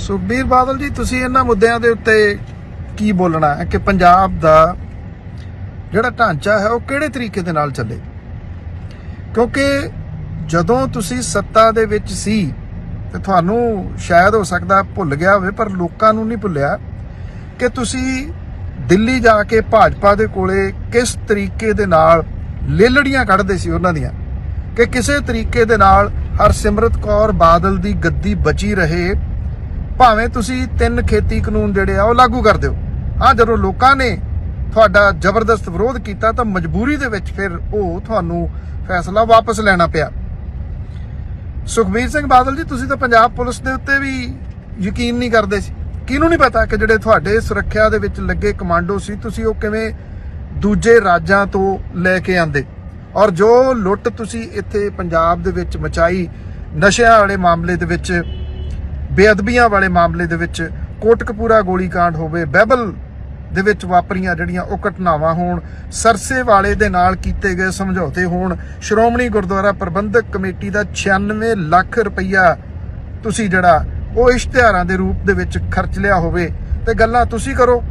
ਸੁਖਬੀਰ ਬਾਦਲ ਜੀ, ਤੁਸੀਂ ਇਹਨਾਂ ਮੁੱਦਿਆਂ ਦੇ ਉੱਤੇ ਕੀ ਬੋਲਣਾ ਹੈ ਕਿ ਪੰਜਾਬ ਦਾ ਜਿਹੜਾ ਢਾਂਚਾ ਹੈ, ਉਹ ਕਿਹੜੇ ਤਰੀਕੇ ਦੇ ਨਾਲ ਚੱਲੇ? ਕਿਉਂਕਿ ਜਦੋਂ ਤੁਸੀਂ ਸੱਤਾ ਦੇ ਵਿੱਚ ਸੀ, ਤੇ ਤੁਹਾਨੂੰ ਸ਼ਾਇਦ ਹੋ ਸਕਦਾ ਭੁੱਲ ਗਿਆ ਹੋਵੇ, ਪਰ ਲੋਕਾਂ ਨੂੰ ਨਹੀਂ ਭੁੱਲਿਆ ਕਿ ਤੁਸੀਂ ਦਿੱਲੀ ਜਾ ਕੇ ਭਾਜਪਾ ਦੇ ਕੋਲੇ ਕਿਸ ਤਰੀਕੇ ਦੇ ਨਾਲ ਲੇਲੜੀਆਂ ਕੱਢਦੇ ਸੀ ਉਹਨਾਂ ਦੀਆਂ? ਕਿ ਕਿਸੇ ਤਰੀਕੇ ਦੇ ਨਾਲ ਹਰਸਿਮਰਤ ਕੌਰ ਬਾਦਲ ਦੀ ਗੱਦੀ ਬਚੀ ਰਹੇ ਭਾਵੇਂ ਤੁਸੀਂ ਤਿੰਨ ਖੇਤੀ ਕਾਨੂੰਨ ਜਿਹੜੇ ਆ ਉਹ ਲਾਗੂ ਕਰ ਦਿਓ। ਆ ਜਦੋਂ ਲੋਕਾਂ ਨੇ ਤੁਹਾਡਾ ਜ਼ਬਰਦਸਤ ਵਿਰੋਧ ਕੀਤਾ ਤਾਂ ਮਜਬੂਰੀ ਦੇ ਵਿੱਚ ਫਿਰ ਉਹ ਤੁਹਾਨੂੰ ਫੈਸਲਾ ਵਾਪਸ ਲੈਣਾ ਪਿਆ। ਸੁਖਬੀਰ ਸਿੰਘ ਬਾਦਲ ਜੀ, ਤੁਸੀਂ ਤਾਂ ਪੰਜਾਬ ਪੁਲਿਸ ਦੇ ਉੱਤੇ ਵੀ ਯਕੀਨ ਨਹੀਂ ਕਰਦੇ ਸੀ। ਕਿਹਨੂੰ ਨਹੀਂ ਪਤਾ ਕਿ ਜਿਹੜੇ ਤੁਹਾਡੇ ਸੁਰੱਖਿਆ ਦੇ ਵਿੱਚ ਲੱਗੇ ਕਮਾਂਡੋ ਸੀ, ਤੁਸੀਂ ਉਹ ਕਿਵੇਂ ਦੂਜੇ ਰਾਜਾਂ ਤੋਂ ਲੈ ਕੇ ਆਂਦੇ? ਔਰ ਜੋ ਲੁੱਟ ਤੁਸੀਂ ਇੱਥੇ ਪੰਜਾਬ ਦੇ ਵਿੱਚ ਮਚਾਈ, ਨਸ਼ਿਆਂ ਵਾਲੇ ਮਾਮਲੇ ਦੇ ਵਿੱਚ ਬੇਅਦਬੀਆਂ ਵਾਲੇ ਮਾਮਲੇ ਦੇ ਵਿੱਚ ਕੋਟਕਪੂਰਾ ਗੋਲੀकांड ਹੋਵੇ ਬੈਬਲ ਦੇ ਵਿੱਚ ਵਾਪਰੀਆਂ ਜਿਹੜੀਆਂ ਉਹ ਘਟਨਾਵਾਂ ਹੋਣ, ਸਰਸੇ ਵਾਲੇ ਦੇ ਨਾਲ ਕੀਤੇ ਗਏ ਸਮਝੌਤੇ ਹੋਣ, ਸ਼੍ਰੋਮਣੀ ਗੁਰਦੁਆਰਾ ਪ੍ਰਬੰਧਕ ਕਮੇਟੀ ਦਾ 96 ਲੱਖ ਰੁਪਈਆ ਤੁਸੀਂ ਜਿਹੜਾ ਉਹ ਇਸ਼ਤਿਹਾਰਾਂ ਦੇ ਰੂਪ ਦੇ ਵਿੱਚ ਖਰਚ ਲਿਆ ਹੋਵੇ। ਤੇ ਗੱਲਾਂ ਤੁਸੀਂ ਕਰੋ।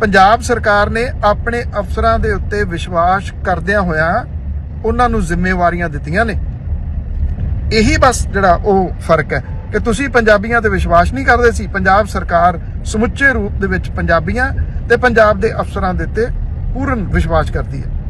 ਪੰਜਾਬ ਸਰਕਾਰ ਨੇ ਆਪਣੇ ਅਫਸਰਾਂ ਦੇ ਉੱਤੇ ਵਿਸ਼ਵਾਸ ਕਰਦਿਆਂ ਹੋਇਆਂ ਉਹਨਾਂ ਨੂੰ ਜ਼ਿੰਮੇਵਾਰੀਆਂ ਦਿੱਤੀਆਂ ਨੇ। ਇਹੀ ਬਸ ਜਿਹੜਾ ਉਹ ਫ਼ਰਕ ਹੈ। ਕਿ ਤੁਸੀਂ ਪੰਜਾਬੀਆਂ ਤੇ ਵਿਸ਼ਵਾਸ ਨਹੀਂ ਕਰਦੇ ਸੀ? ਪੰਜਾਬ ਸਰਕਾਰ ਸਮੁੱਚੇ ਰੂਪ ਦੇ ਵਿੱਚ ਪੰਜਾਬੀਆਂ ਤੇ ਪੰਜਾਬ ਦੇ ਅਫਸਰਾਂ ਦੇ ਉੱਤੇ ਪੂਰਨ ਵਿਸ਼ਵਾਸ ਕਰਦੀ ਹੈ।